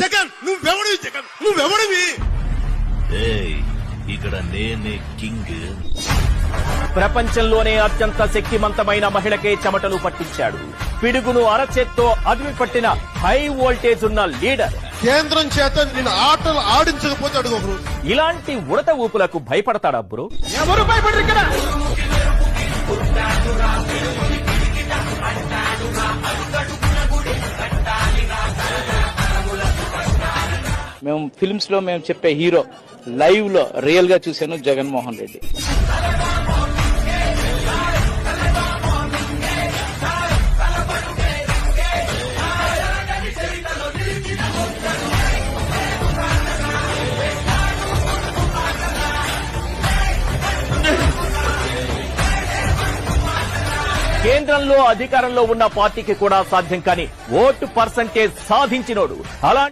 జగన్ నువ్వెవడివి జగన్? నువ్వెవడివి? ఏయ్ ఇక్కడ నేనే కింగ్. ప్రపంచంలోనే అత్యంత శక్తిమంతమైన మహిళకే చెమటలు పట్టించాడు. పిడుగును అరచేత్తో అదిమి పట్టిన హై వోల్టేజ్ ఉన్న లీడర్. కేంద్రం చేత నేను ఆటలు ఆడించకపోతే అడుగు ఒకరు. ఇలాంటి ఉడత ఊపులకు భయపడతాడా బ్రో? ఎవరు భయపడరు ఇక్కడ? మేము ఫిల్మ్స్లో మేము చెప్పే హీరో లైవ్లో రియల్గా చూశాను జగన్మోహన్ రెడ్డి. కేంద్రంలో అధికారంలో ఉన్న పార్టీకి కూడా సాధ్యం కాని ఓటు పర్సంటేజ్ సాధించినోడు. అలాంటి